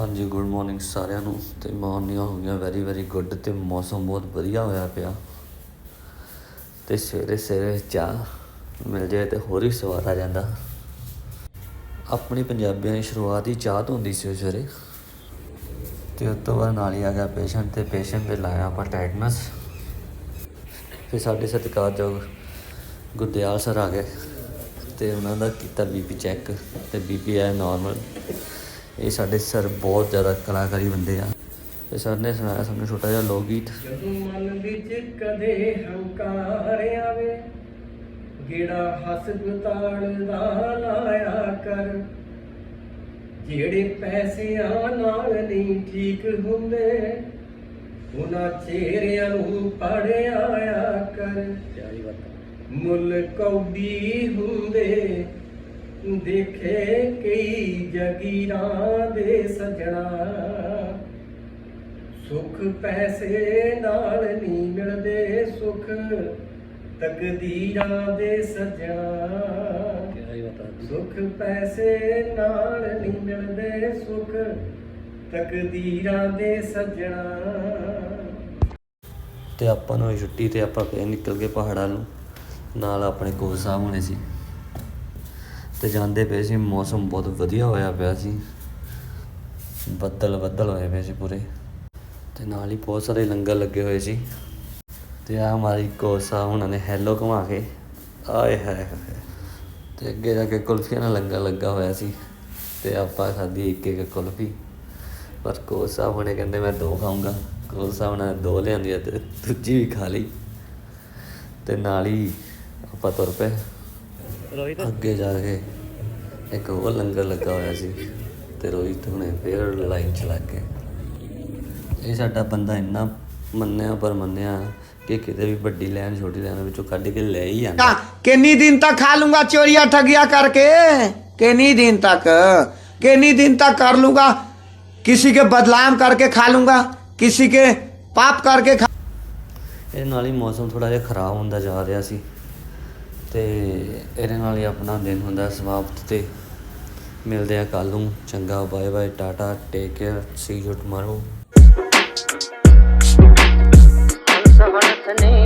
ਹਾਂਜੀ good morning ਸਾਰਿਆਂ ਨੂੰ ਤੇ ਮਾਰਨਿੰਗਾਂ ਹੋ ਗਈਆਂ ਵੈਰੀ ਵੈਰੀ ਗੁੱਡ ਤੇ ਮੌਸਮ ਬਹੁਤ ਵਧੀਆ ਹੋਇਆ ਪਿਆ। ਤੇ ਸਵੇਰੇ ਸਵੇਰੇ ਚਾਹ ਮਿਲ ਜਾਏ ਤੇ ਹੋਰ ਹੀ ਸਵਾਦ ਆ ਜਾਂਦਾ। ਆਪਣੀ ਪੰਜਾਬੀਆਂ ਦੀ ਸ਼ੁਰੂਆਤ ਹੀ ਚਾਹ ਤੋਂ ਹੁੰਦੀ ਸੀ ਸਵੇਰੇ ਤੇ ਉਸ ਤੋਂ ਬਾਅਦ ਨਾਲ ਹੀ ਆ ਗਿਆ ਪੇਸ਼ੈਂਟ ਤੇ ਪੇਸ਼ੈਂਟ ਦੇ ਲਾਇਆ ਆਪਾਂ ਟਾਈਟਨਸ ਫਿਰ ਸਾਡੇ ਸਤਿਕਾਰਯੋਗ ਗੁਰਦਿਆਲ ਸਰ ਆ ਗਏ ਤੇ ਉਹਨਾਂ ਦਾ ਕੀਤਾ ਬੀਪੀ ਚੈੱਕ ਤੇ ਬੀਪੀ ਆਇਆ ਨਾਰਮਲ ਇਹ ਸਾਡੇ ਸਰ ਬਹੁਤ ਜ਼ਿਆਦਾ ਕਲਾਕਾਰੀ ਬੰਦੇ ਆ। ਤੇ ਸਰ ਨੇ ਸੁਣਾਇਆ ਸਾਨੂੰ ਛੋਟਾ ਜਿਹਾ ਲੋਕ ਗੀਤ ਜਦੋਂ ਮਨ ਵਿੱਚ ਕਦੇ ਹੰਕਾਰ ਆਵੇ ਗੇੜਾ ਹਸਪਤਾਲ ਦਾ ਲਾਇਆ ਕਰ। ਜਿਹੜੇ ਪੈਸਿਆਂ ਨਾਲ ਨਹੀਂ ਠੀਕ ਹੁੰਦੇ ਉਹਨਾਂ ਚਿਹਰਿਆਂ ਨੂੰ ਪੜਿਆ ਕਰ। ਮੁੱਲ ਕੌਡੀ ਹੁੰਦੇ ਦੇਖੇ ਕਈ ਜਗੀਰਾਂ ਦੇ ਸਜਣਾ। ਸੁਖ ਪੈਸੇ ਨਾਲ ਨਹੀਂ ਮਿਲਦੇ ਸੁਖ ਤਕਦੀਰਾਂ ਦੇ ਸਜਣਾ। ਸੁਖ ਪੈਸੇ ਨਾਲ ਨਹੀਂ ਮਿਲਦੇ ਸੁਖ ਤਕਦੀਰਾਂ ਦੇ ਸਜਣਾ। ਤੇ ਆਪਾਂ ਨੂੰ ਛੁੱਟੀ ਤੇ ਆਪਾਂ ਫੇਰ ਨਿਕਲ ਗਏ ਪਹਾੜਾਂ ਨੂੰ। ਨਾਲ ਆਪਣੇ ਕੋਚ ਸਾਹਿਬ ਹੋਣੇ ਸੀ। ਤੇ ਜਾਂਦੇ ਪਏ ਸੀ, ਮੌਸਮ ਬਹੁਤ ਵਧੀਆ ਹੋਇਆ ਪਿਆ ਸੀ। ਬੱਦਲ ਬੱਦਲ ਹੋਏ ਪਏ ਸੀ ਪੂਰੇ। ਤੇ ਨਾਲ ਹੀ ਬਹੁਤ ਸਾਰੇ ਲੰਗਰ ਲੱਗੇ ਹੋਏ ਸੀ। ਤੇ ਆ ਹਮਾਰੀ ਕੋਚ ਉਹਨਾਂ ਨੇ ਹੈਲੋ ਘੁਮਾ ਕੇ। ਆਏ ਹਾਏ ਹਾਏ ਤੇ ਅੱਗੇ ਜਾ ਕੇ ਕੁਲਫੀਆਂ ਨਾਲ ਲੰਗਰ ਲੱਗਾ ਹੋਇਆ ਸੀ। ਤੇ ਆਪਾਂ ਖਾਧੀ ਇੱਕ ਇੱਕ ਕੁਲਫੀ। ਪਰ ਕੋਚ ਸਾਹਿਬ ਹੁਣੇ ਕਹਿੰਦੇ ਮੈਂ ਦੋ ਖਾਊਂਗਾ। ਕੋਚ ਸਾਹਿਬ ਨੇ ਦੋ ਲਿਆਂਦੀ ਆ ਤੇ ਦੂਜੀ ਵੀ ਖਾ ਲਈ। ਤੇ ਨਾਲ ਹੀ ਆਪਾਂ ਤੁਰ ਪਏ। ਅੱਗੇ ਜਾ ਕੇ ਇੱਕ ਹੋਰ ਲੰਗਰ ਲੱਗਾ ਹੋਇਆ ਸੀ ਤੇ ਰੋਹਿਤ ਹੁਣੇ ਫੇਰ ਲਾਈਨ ਚ ਲੱਗ ਗਏ ਇਹ ਸਾਡਾ ਬੰਦਾ ਇੰਨਾ ਮੰਨਿਆ ਪਰ ਮੰਨਿਆ ਕਿ ਕਿਤੇ ਵੀ ਵੱਡੀ ਲਾਈਨ ਛੋਟੀ ਲਾਈਨ ਵਿੱਚੋਂ ਕੱਢ ਕੇ ਲੈ ਹੀ ਆਂਦਾ किन्नी दिन तक खा लूंगा चोरिया ठगिया करके किन्नी दिन तक किन्नी दिन तक कर लूंगा किसी के बदलाम करके खा लूंगा किसी के पाप करके खा ਇਹਦੇ ਨਾਲ ਹੀ ਮੌਸਮ ਥੋੜਾ ਜਿਹਾ ਖਰਾਬ ਹੁੰਦਾ ਜਾ ਰਿਹਾ ਸੀ ਤੇ ਇਹਦੇ ਨਾਲ ਹੀ ਆਪਣਾ ਦਿਨ ਹੁੰਦਾ ਸਮਾਪਤ ਤੇ ਮਿਲਦੇ ਆ ਕੱਲ ਨੂੰ। ਚੰਗਾ bye bye tata take care see you tomorrow